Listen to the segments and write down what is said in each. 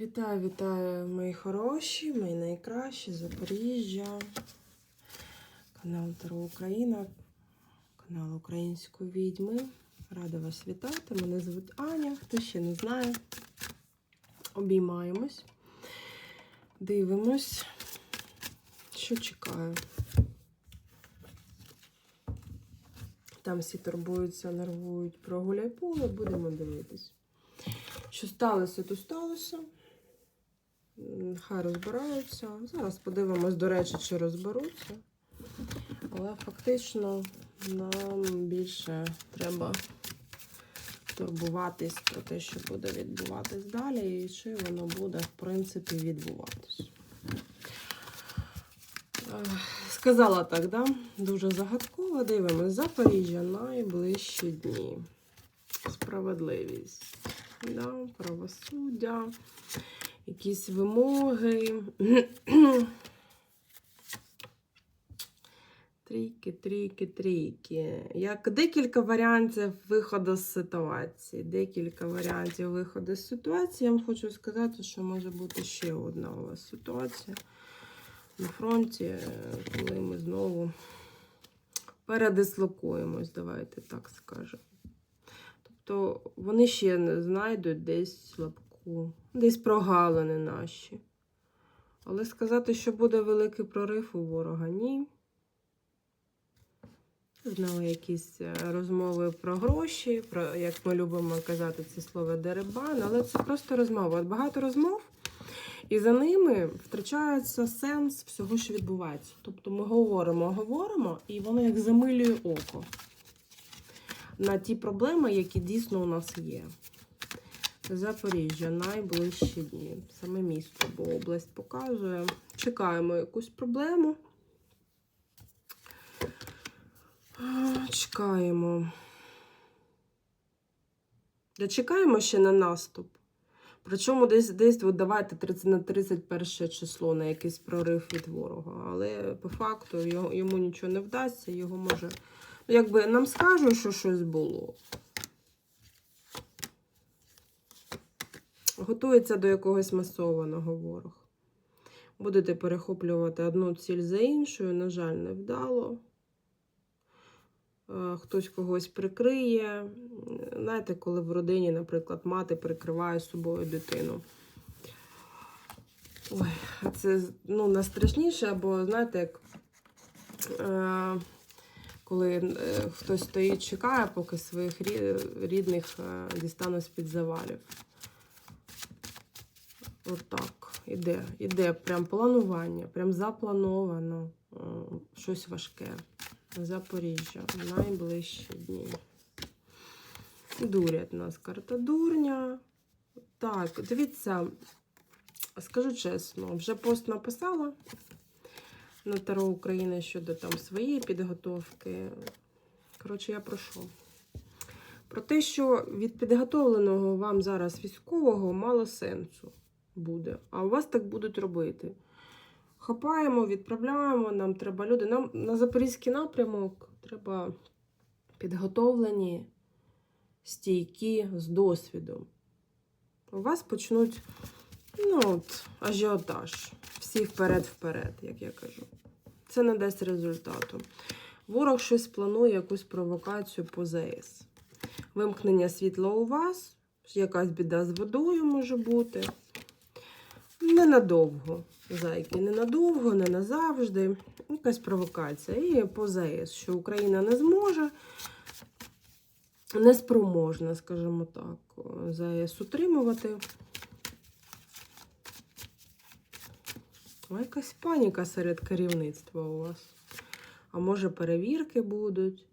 Вітаю, вітаю, мої хороші, мої найкращі Запоріжжя, канал Таро Україна, канал Української відьми. Рада вас вітати. Мене звуть Аня, хто ще не знає. Обіймаємось, дивимось, що чекаю. Там всі турбуються, нервують про гуляй-поле, будемо дивитись. Що сталося, то сталося. Хай розбираються. Зараз подивимось, до речі, чи розберуться. Але фактично нам більше треба турбуватись про те, що буде відбуватись далі, і чи воно буде, в принципі, відбуватись. Сказала так, да? Дуже загадково. Дивимось. Запоріжжя найближчі дні. Справедливість. Да? Правосуддя, якісь вимоги. Трійки, трійки, трійки. Як декілька варіантів виходу з ситуації. Декілька варіантів виходу з ситуації. Я вам хочу сказати, що може бути ще одна у вас ситуація на фронті, коли ми знову передислокуємось, давайте так скажемо. Тобто вони ще знайдуть десь слабку, десь прогалини наші. Але сказати, що буде великий прорив у ворога, ні. Знову якісь е, розмови про гроші, про, як ми любимо казати це слово деребан, але це просто розмова. От Багато розмов, і за ними втрачається сенс всього, що відбувається. Тобто ми говоримо, говоримо, і воно як замилює око на ті проблеми, які дійсно у нас є. Запоріжжя найближчі дні. Саме місто, бо область показує. Чекаємо якусь проблему. Чекаємо. Да чекаємо ще на наступ. Причому десь десь от давайте 30 на 31 число на якийсь прорив від ворога. Але по факту йому нічого не вдасться, його може. Ну, якби нам скажуть, що щось було. Готується до якогось масованого ворог. Будете перехоплювати одну ціль за іншою, на жаль, не вдало. Е, Хтось когось прикриє. Знаєте, коли в родині, наприклад, мати прикриває собою дитину. Ой, це ну, найстрашніше, або, знаєте, як е, коли е, хтось стоїть, чекає, поки своїх рідних е, дістане з-під завалів. Отак. Іде, іде прям планування, прям заплановано е, щось важке. Запоріжжя. в Найближчі дні. Дурять нас карта дурня. Так, дивіться, скажу чесно, вже пост написала на Таро України щодо там своєї підготовки. Коротше, я про що? Про те, що від підготовленого вам зараз військового мало сенсу буде. А у вас так будуть робити. Хапаємо, відправляємо, нам треба люди. Нам на Запорізький напрямок треба підготовлені, стійкі з досвідом. У вас почнуть ну, от, ажіотаж. Всі вперед-вперед, як я кажу. Це не дасть результату. Ворог щось планує, якусь провокацію по ЗС. Вимкнення світла у вас, якась біда з водою може бути. Ненадовго. Зайки, ненадовго, не назавжди. Якась провокація. І по ЗАЕС, що Україна не зможе, неспроможна, скажімо так, ЗАЕС утримувати. Ой, якась паніка серед керівництва у вас. А може, перевірки будуть.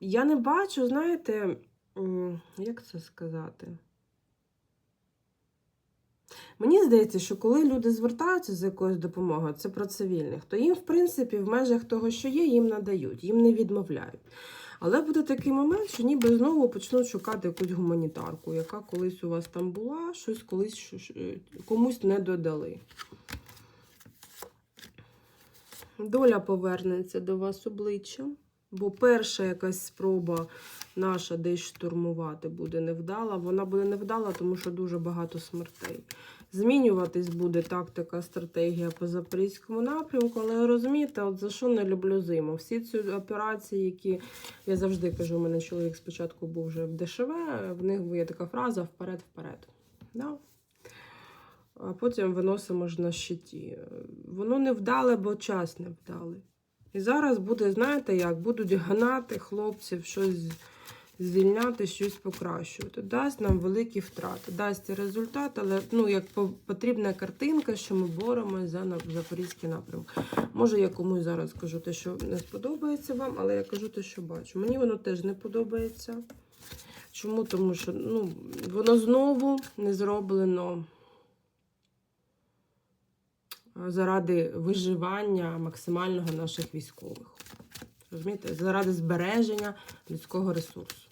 Я не бачу, знаєте, як це сказати? Мені здається, що коли люди звертаються з якоюсь допомогою, це про цивільних, то їм, в принципі, в межах того, що є, їм надають, їм не відмовляють. Але буде такий момент, що ніби знову почнуть шукати якусь гуманітарку, яка колись у вас там була, щось колись комусь не додали. Доля повернеться до вас обличчям. Бо перша якась спроба наша десь штурмувати буде невдала. Вона буде невдала, тому що дуже багато смертей. Змінюватись буде тактика, стратегія по запорізькому напрямку, але розумієте, от за що не люблю зиму. Всі ці операції, які я завжди кажу, у мене чоловік спочатку був вже в ДШВ, в них є така фраза вперед-вперед. Да? А потім виносимо ж на щиті. Воно не вдале, бо час не вдалий. І зараз буде, знаєте як, будуть гнати хлопців щось звільняти, щось покращувати. Дасть нам великі втрати, дасть результат, але ну, як потрібна картинка, що ми боремося за запорізький напрямок. Може, я комусь зараз кажу те, що не сподобається вам, але я кажу те, що бачу. Мені воно теж не подобається. Чому? Тому що ну, воно знову не зроблено заради виживання максимального наших військових. Розумієте? Заради збереження людського ресурсу.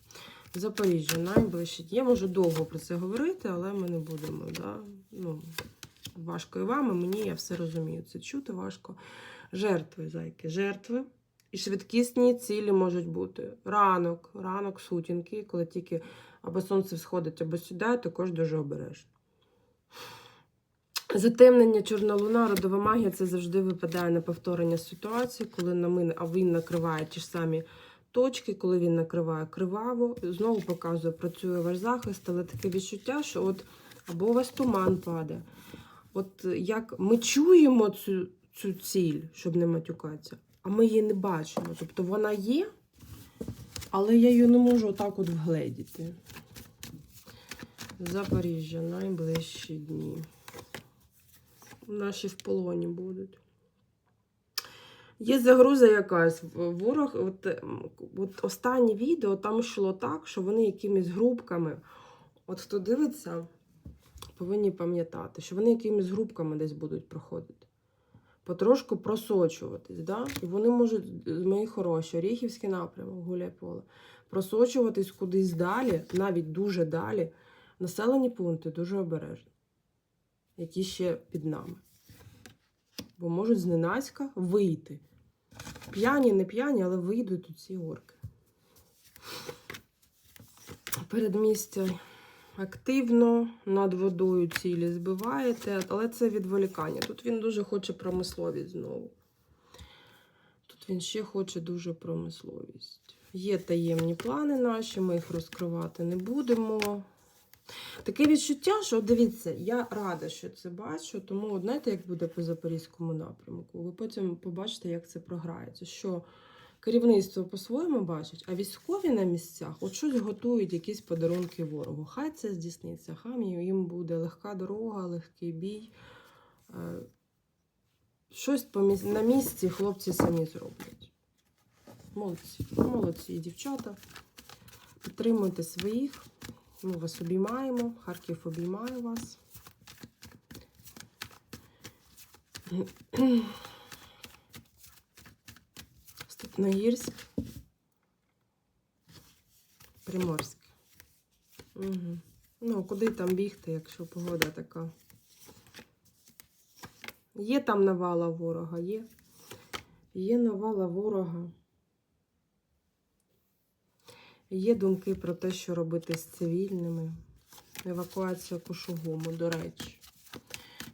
Запоріжжя найближче. Я можу довго про це говорити, але ми не будемо. Да? Ну, важко і вам, і мені я все розумію. Це чути важко. Жертви, зайки, жертви. І швидкісні цілі можуть бути. Ранок, ранок, сутінки, коли тільки або сонце всходить, або сідає, також дуже обережно. Затемнення чорна луна, родова магія це завжди випадає на повторення ситуації, коли на ми, а він накриває ті ж самі точки, коли він накриває криваво, знову показує, працює ваш захист, але таке відчуття, що от або у вас туман падає. От як ми чуємо цю, цю ціль, щоб не матюкатися, а ми її не бачимо. Тобто вона є, але я її не можу отак от вгледіти. Запоріжжя, найближчі дні. Наші в полоні будуть. Є загроза якась. Ворог, от, от останнє відео там йшло так, що вони якимись групками. От хто дивиться, повинні пам'ятати, що вони якимись групками десь будуть проходити. Потрошку просочуватись. Да? І вони можуть, мої хороші, Оріхівський напрямок, Гуляйполе, просочуватись кудись далі, навіть дуже далі. Населені пункти дуже обережно, які ще під нами. Бо можуть зненацька вийти. П'яні, не п'яні, але вийдуть у ці орки. Передмістя активно над водою цілі збиваєте, але це відволікання. Тут він дуже хоче промисловість знову. Тут він ще хоче дуже промисловість. Є таємні плани наші, ми їх розкривати не будемо. Таке відчуття, що дивіться, я рада, що це бачу, тому знаєте, як буде по запорізькому напрямку. Ви потім побачите, як це програється. Що керівництво по-своєму бачить, а військові на місцях от щось готують, якісь подарунки ворогу. Хай це здійсниться, хай їм буде легка дорога, легкий бій. Е, Щось на місці хлопці самі зроблять. Молодці, молодці, дівчата. Підтримуйте своїх. Ми вас обіймаємо. Харків обіймає вас. Степногірськ. Приморськ. Угу. Ну, куди там бігти, якщо погода така? Є там навала ворога, є. Є навала ворога. Є думки про те, що робити з цивільними. Евакуація Кушугуму, до речі.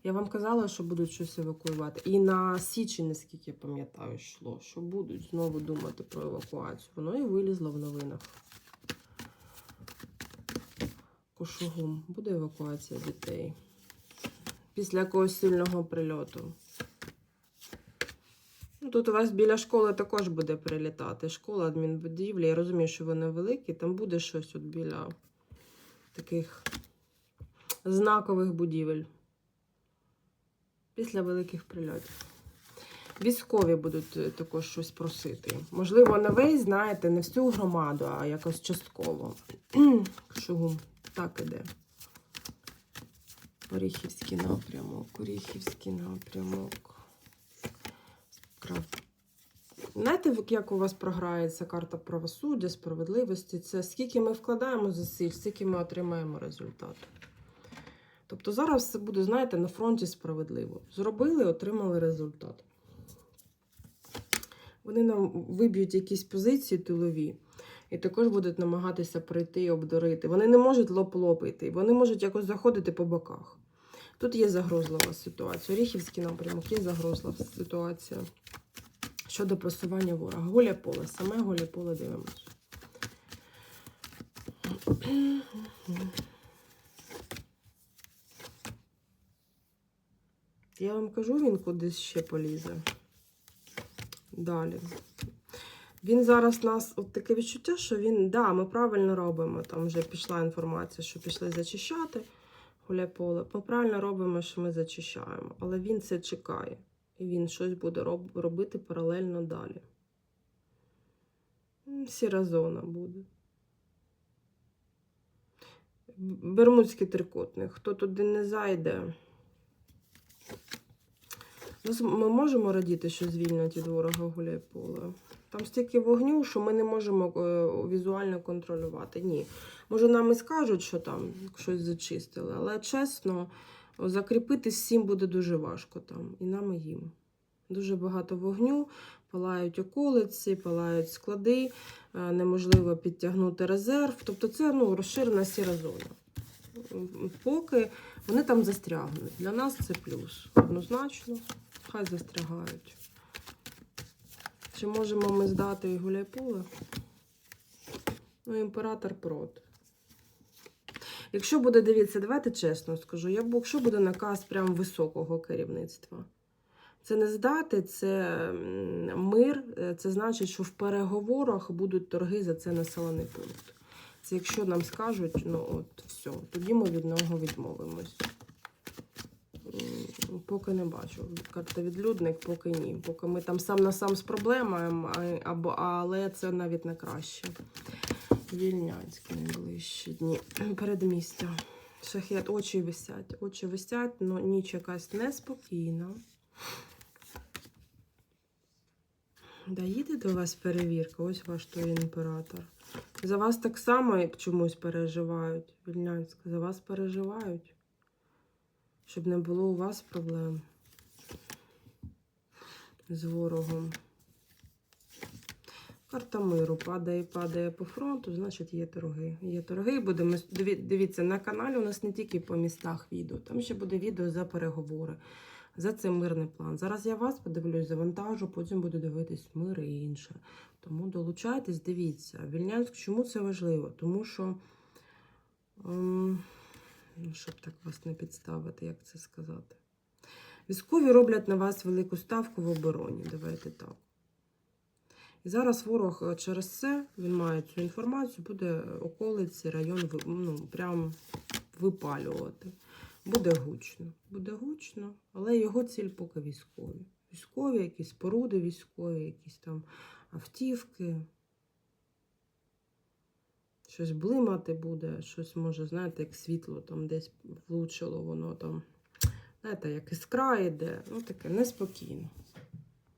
Я вам казала, що будуть щось евакуювати. І на Січі, наскільки я пам'ятаю, йшло, що будуть знову думати про евакуацію. Воно і вилізло в новинах. Кушугум. Буде евакуація дітей. Після якогось сильного прильоту. Тут у вас біля школи також буде прилітати. Школа, адмінбудівля. Я розумію, що вони великі, там буде щось от біля таких знакових будівель. Після великих прильотів. Військові будуть е, також щось просити. Можливо, не весь, знаєте, не всю громаду, а якось частково. Шугум так іде. Оріхівський напрямок, Оріхівський напрямок. Крав. Знаєте, як у вас програється карта правосуддя, справедливості? Це скільки ми вкладаємо зусиль, стільки ми отримаємо результату. Тобто зараз все буде, знаєте, на фронті справедливо. Зробили, отримали результат. Вони нам виб'ють якісь позиції тилові. І також будуть намагатися прийти і обдурити. Вони не можуть лоп-лоп йти, вони можуть якось заходити по боках. Тут є загрозлива ситуація. Оріхівський напрямок є загрозлива ситуація. Щодо просування ворога. Голе поле, саме голе поле дивимось. Я вам кажу, він кудись ще полізе. Далі. Він зараз нас от таке відчуття, що він, да, ми правильно робимо. Там вже пішла інформація, що пішли зачищати гуляй поле. Ми правильно робимо, що ми зачищаємо. Але він це чекає. І він щось буде робити паралельно далі. Сіра зона буде. Бермудський трикутник. Хто туди не зайде. Ну, Ми можемо радіти, що звільнять від ворога гуляй поле. Там стільки вогню, що ми не можемо е, візуально контролювати. Ні. Може, нам і скажуть, що там щось зачистили, але чесно, закріпити всім буде дуже важко там. І нам, і їм. Дуже багато вогню, палають околиці, палають склади, е, неможливо підтягнути резерв. Тобто це ну, розширена сіра зона. Поки вони там застрягнуть. Для нас це плюс. Однозначно, хай застрягають. Чи можемо ми здати і гуляйполе? Ну, імператор проти. Якщо буде, дивіться, давайте чесно скажу, якщо буде наказ прям високого керівництва, це не здати, це мир, е, це значить, що в переговорах будуть торги за це населений пункт. Це якщо нам скажуть, ну от все, тоді ми від нього відмовимось. Поки не бачу. Карта відлюдник, поки ні. Поки ми там сам на сам з проблемами, але це навіть не краще. Вільнянські найближчі дні. Передмістя. Шахет, очі висять. Очі висять, але ніч якась неспокійна. Да їде до вас перевірка, ось ваш той імператор. За вас так само, як чомусь переживають. Вільнянська, за вас переживають. Щоб не було у вас проблем з ворогом. Карта миру падає, падає по фронту, значить є торги. Є торги. Будемо дивіться, на каналі у нас не тільки по містах відео, там ще буде відео за переговори, за цей мирний план. Зараз я вас подивлюсь, завантажу, потім буду дивитись мир і інше. Тому долучайтесь, дивіться. Вільнянськ, чому це важливо? Тому що, ем, щоб так вас не підставити, як це сказати. Військові роблять на вас велику ставку в обороні. Давайте так. І зараз ворог е, через це, він має цю інформацію, буде околиці, район ну, прям випалювати. Буде гучно. Буде гучно, але його ціль поки військові. Військові, якісь споруди військові, якісь там автівки. Щось блимати буде, щось може, знаєте, як світло там десь влучило, воно там, знаєте, як іскра йде. Ну таке неспокійно.